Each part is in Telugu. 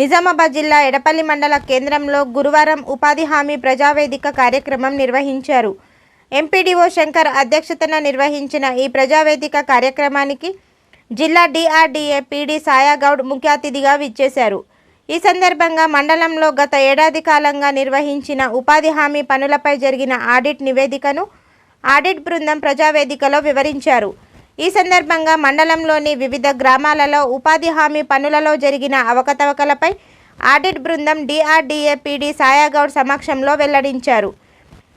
నిజామాబాద్ జిల్లా ఎడపల్లి మండల కేంద్రంలో గురువారం ఉపాధి హామీ ప్రజావేదిక కార్యక్రమం నిర్వహించారు. ఎంపీడీఓ శంకర్ అధ్యక్షతన నిర్వహించిన ఈ ప్రజావేదిక కార్యక్రమానికి జిల్లా డిఆర్డీఏ పీడీ సాయాగౌడ్ ముఖ్య అతిథిగా విచ్చేశారు. ఈ సందర్భంగా మండలంలో గత ఏడాది కాలంగా నిర్వహించిన ఉపాధి హామీ పనులపై జరిగిన ఆడిట్ నివేదికను ఆడిట్ బృందం ప్రజావేదికలో వివరించారు. ఈ సందర్భంగా మండలంలోని వివిధ గ్రామాలలో ఉపాధి హామీ పనులలో జరిగిన అవకతవకలపై ఆడిట్ బృందం డిఆర్డీఏ పీడీ సాయాగౌడ్ సమక్షంలో వెల్లడించారు.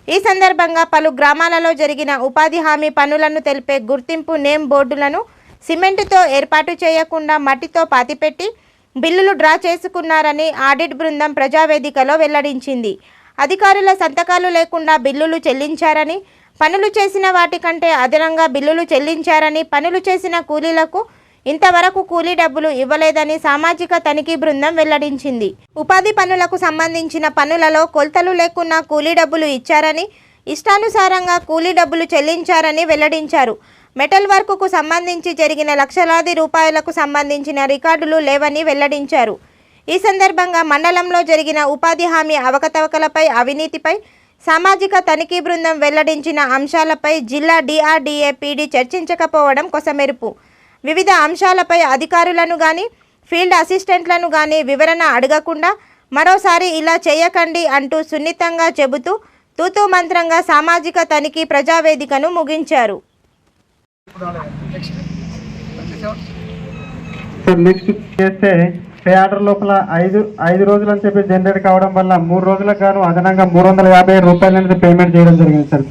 ఈ సందర్భంగా పలు గ్రామాలలో జరిగిన ఉపాధి హామీ పనులను తెలిపే గుర్తింపు నేమ్ బోర్డులను సిమెంటుతో ఏర్పాటు చేయకుండా మట్టితో పాతిపెట్టి బిల్లులు డ్రా చేసుకున్నారని ఆడిట్ బృందం ప్రజావేదికలో వెల్లడించింది. అధికారుల సంతకాలు లేకుండా బిల్లులు చెల్లించారని పనులు చేసిన వాటికంటే అదనంగా బిల్లులు చెల్లించారని పనులు చేసిన కూలీలకు ఇంతవరకు కూలీ డబ్బులు ఇవ్వలేదని సామాజిక తనిఖీ బృందం వెల్లడించింది. ఉపాధి పనులకు సంబంధించిన పనులలో కొలతలు లేకున్నా కూలీ డబ్బులు ఇచ్చారని ఇష్టానుసారంగా కూలీ డబ్బులు చెల్లించారని వెల్లడించారు. మెటల్ వర్క్కు సంబంధించి జరిగిన లక్షలాది రూపాయలకు సంబంధించిన రికార్డులు లేవని వెల్లడించారు. ఈ సందర్భంగా మండలంలో జరిగిన ఉపాధి హామీ అవకతవకలపై అవినీతిపై సామాజిక తనిఖీ బృందం వెల్లడించిన అంశాలపై జిల్లా డిఆర్డీఏ పీడీ చర్చించకపోవడం కొసమెరుపు. వివిధ అంశాలపై అధికారులను గాని ఫీల్డ్ అసిస్టెంట్లను గాని వివరణ అడగకుండా మరోసారి ఇలా చేయకండి అంటూ సున్నితంగా చెబుతూ తూతూ మంత్రంగా సామాజిక తనిఖీ ప్రజావేదికను ముగించారు. నెక్స్ట్ చేస్తే పే ఆర్డర్ లోపల ఐదు ఐదు రోజులు అని చెప్పి జనరేట్ కావడం వల్ల మూడు రోజులకు గాను అదనంగా మూడు వందల యాభై రూపాయలు అనేది పేమెంట్ చేయడం జరిగింది సార్.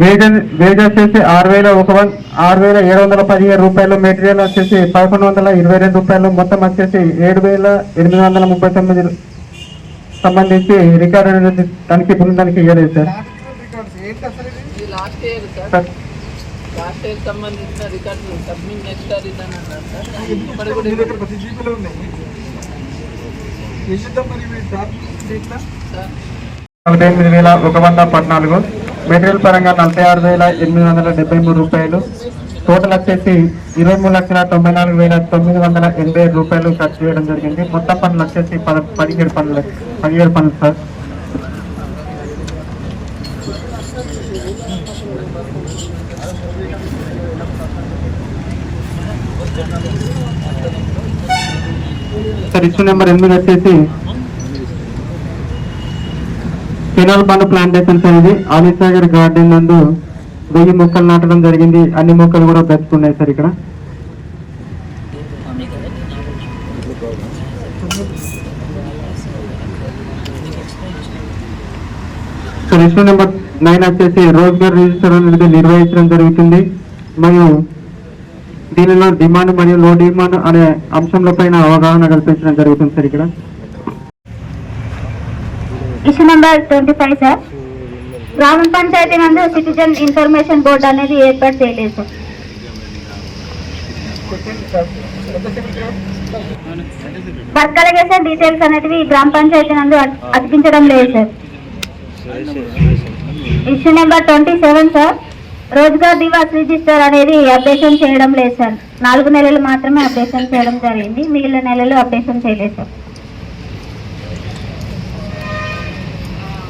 వేజెస్ వేజ్ వచ్చేసి ఆరు వేల ఒక వన్ ఆరు వేల ఏడు వందల పదిహేను రూపాయలు మెటీరియల్ వచ్చేసి పదకొండు వందల ఇరవై రెండు రూపాయలు మొత్తం వచ్చేసి ఏడు వేల ఎనిమిది వందల ముప్పై తొమ్మిది సంబంధించి రికార్డు అనేది తనిఖీ బృందానికి ఇవ్వలేదు సార్ లాస్ట్ ఇయర్ సంబంధించిన రికార్డులు సబ్మిట్ నెక్స్ట్ ఇదని అన్నారు కూడా ప్రతి జీబీలో ఉన్నాయి? నలభై ఎనిమిది వేల ఒక వంద పద్నాలుగు. మెటీరియల్ పరంగా నలభై ఆరు వేల ఎనిమిది వందల డెబ్బై మూడు రూపాయలు. టోటల్ వచ్చేసి ఇరవై మూడు లక్షల తొంభై నాలుగు వేల తొమ్మిది వందల ఎనభై రూపాయలు ఖర్చు చేయడం జరిగింది. మొత్తం పనులు వచ్చేసి పద పదిహేడు పనులు పదిహేడు పనులు సార్. సార్ ఇష్యూ నెంబర్ ఎనిమిది వచ్చేసి కెనాల్ బండ్ ప్లాంటేషన్స్ అనేది ఆలిసాగర్ గార్డెన్ నందు వెయ్యి మొక్కలు నాటడం జరిగింది. అన్ని మొక్కలు కూడా బ్రతుకున్నాయి సార్ ఇక్కడ. సార్ ఇష్యూ నెంబర్ నైన్ వచ్చేసి రోజ్గార్ రిజిస్టర్ అనేది నిర్వహించడం జరుగుతుంది. మరియు దీనిలో డిమాండ్ మరియు లో డిమాండ్ అనే అంశంలో పైన అవగాహన కల్పించడం జరుగుతుంది సార్ ఇక్కడ. Issue number twenty five sir. Gram panchayat నందు సిటిజన్ ఇన్ఫర్మేషన్ బోర్డు అనేది ఏర్పాటు చేయలేదు సార్. వర్క్ అలగేషన్ డీటెయిల్స్ అనేటివి గ్రామ పంచాయతీ నందు అతికించడం లేదు sir. Issue number twenty seven sir. Rozgar Diwas register అనేది అప్డేషన్ చేయడం లేదు సార్. నాలుగు నెలలు మాత్రమే అప్డేషన్ చేయడం జరిగింది. మిగిలిన నెలలు అప్డేషన్ చేయలేదు sir.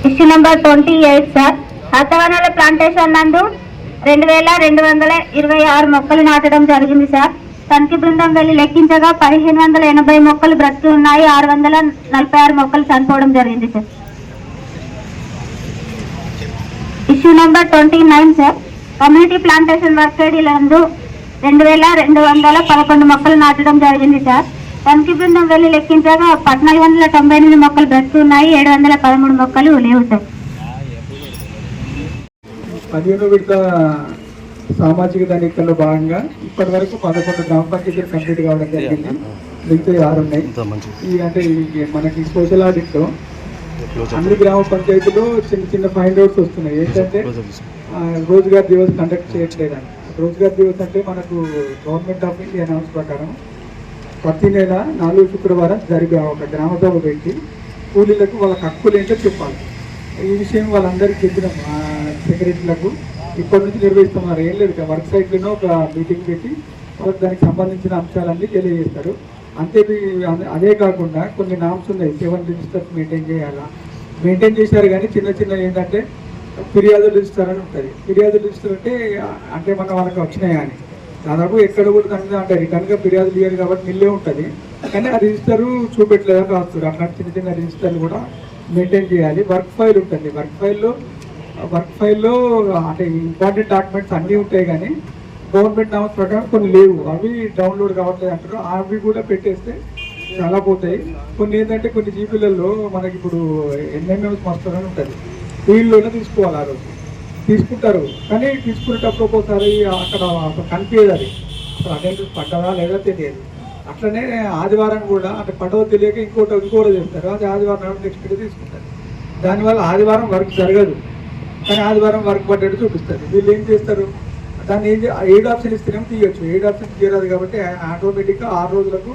Issue number twenty eight sir. హతవనాల plantation నందు రెండు వేల రెండు వందల ఇరవై ఆరు మొక్కలు నాటడం జరిగింది సార్. తనిఖీ బృందం వెళ్ళి లెక్కించగా పదిహేను వందల ఎనభై మొక్కలు బ్రతికి ఉన్నాయి. ఆరు వందల నలభై ఆరు మొక్కలు చనిపోవడం జరిగింది sir. Issue number twenty nine sir. Community plantation work నందు రెండు వేల రెండు వందల పదకొండు మొక్కలు నాటడం జరిగింది సార్. తనిఖీ బృందం వెళ్ళి లెక్కించగా పద్నాలుగు వందల తొంభై ఎనిమిది మొక్కలు బ్రతికి ఉన్నాయి. ఏడు వందల పదమూడు మొక్కలు లేవు సార్. పదిహేను విడత సామాజిక తనిఖీల్లో భాగంగా ఇప్పటి వరకు పదకొండు గ్రామ పంచాయతీలు కంప్లీట్ కావడం జరిగింది. మిగతా ఆరు ఉన్నాయి. ఈ అంటే మనకి సోషల్ ఆడిట్లో అన్ని గ్రామ పంచాయతీలో చిన్న చిన్న ఫైండ్ అవుట్స్ వస్తున్నాయి. ఏంటంటే రోజ్గార్ దివస్ కండక్ట్ చేయట్లేదని రోజుగారు దివస్ అంటే మనకు గవర్నమెంట్ ఆఫ్ ఇండియా అనౌన్స్ ప్రకారం ప్రతి నెల నాలుగు శుక్రవారం జరిగే ఒక గ్రామ సభ పెట్టి కూలీలకు వాళ్ళ హక్కులు ఏంటో చెప్పాలి. ఈ విషయం వాళ్ళందరికీ చెప్పినాం సెక్రటరీలకు ఇప్పటి నుంచి నిర్వహిస్తున్నారు. ఏం లేదు వర్క్ సైట్లోనే ఒక మీటింగ్ పెట్టి వాళ్ళకి దానికి సంబంధించిన అంశాలన్నీ తెలియజేస్తారు. అంతే అదే- అదే కాకుండా కొన్ని నామ్స్ ఉన్నాయి. సెవెన్ రిజిస్టర్స్ మెయింటైన్ చేయాలా? మెయింటైన్ చేశారు కానీ చిన్న చిన్న ఏంటంటే ఫిర్యాదు రిజిస్టర్ అని ఉంటుంది. ఫిర్యాదు రిజిస్టర్ అంటే అంటే మన వాళ్ళకి వచ్చినాయా అని. దాదాపు ఎక్కడ కూడా దాని అంటే రిటర్న్గా ఫిర్యాదు లేరు కాబట్టి మిల్లే ఉంటుంది. కానీ ఆ రిజిస్టర్ చూపెట్టలేదని రాస్తారు అట్లాంటి చిన్న చిన్న రిజిస్టర్లు కూడా మెయింటైన్ చేయాలి. వర్క్ ఫైల్ ఉంటుంది. వర్క్ ఫైల్లో వర్క్ ఫైల్లో అంటే ఇంపార్టెంట్ డాక్యుమెంట్స్ అన్నీ ఉంటాయి కానీ గవర్నమెంట్ నామ్స్ ప్రకారం కొన్ని లేవు. అవి డౌన్లోడ్ కావట్లేదు అంటారు. అవి కూడా పెట్టేస్తే చాలా పోతాయి. కొన్ని ఏంటంటే కొన్ని జీబీలలో మనకి ఇప్పుడు ఎన్ఎంఎంస్ మస్తారని ఉంటుంది. వీళ్ళు తీసుకోవాలి ఆ రోజు తీసుకుంటారు. కానీ తీసుకునేటప్పుడు ఒక్కోసారి అక్కడ కనిపించదు అది. అసలు అటెండెన్స్ పడ్డదా లేదా తెలియదు. అట్లనే ఆదివారం కూడా అంటే పడవ తెలియక ఇంకోటి ఇంకోటి చేస్తారు. అది ఆదివారం నెక్స్ట్ డే తీసుకుంటారు. దానివల్ల ఆదివారం వర్క్ జరగదు. కానీ ఆదివారం వర్క్ పడ్డట్టు చూపిస్తారు. వీళ్ళు ఏం చేస్తారు? దాన్ని ఏం ఏడు ఆప్షన్ ఇస్తేనేమో తీయచ్చు. ఏడు ఆప్షన్ తీయరాదు కాబట్టి ఆటోమేటిక్గా ఆరు రోజులకు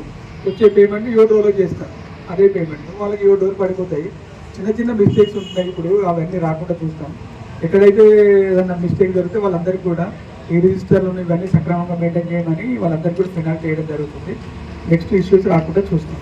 వచ్చే పేమెంట్ ఏడు రోజులకు చేస్తారు. అదే పేమెంట్ వాళ్ళకి ఏడు రోజులు పడిపోతాయి. చిన్న చిన్న మిస్టేక్స్ ఉంటున్నాయి ఇప్పుడు అవన్నీ రాకుండా చూస్తాం. ఎక్కడైతే ఏదైనా మిస్టేక్ జరిగితే వాళ్ళందరికీ కూడా ఈ రిజిస్టర్లు ఇవన్నీ సక్రమంగా మెయింటైన్ చేయమని వాళ్ళందరికీ కూడా ఫినాల్ చేయడం జరుగుతుంది. నెక్స్ట్ ఇష్యూస్ రాకుండా చూస్తాం.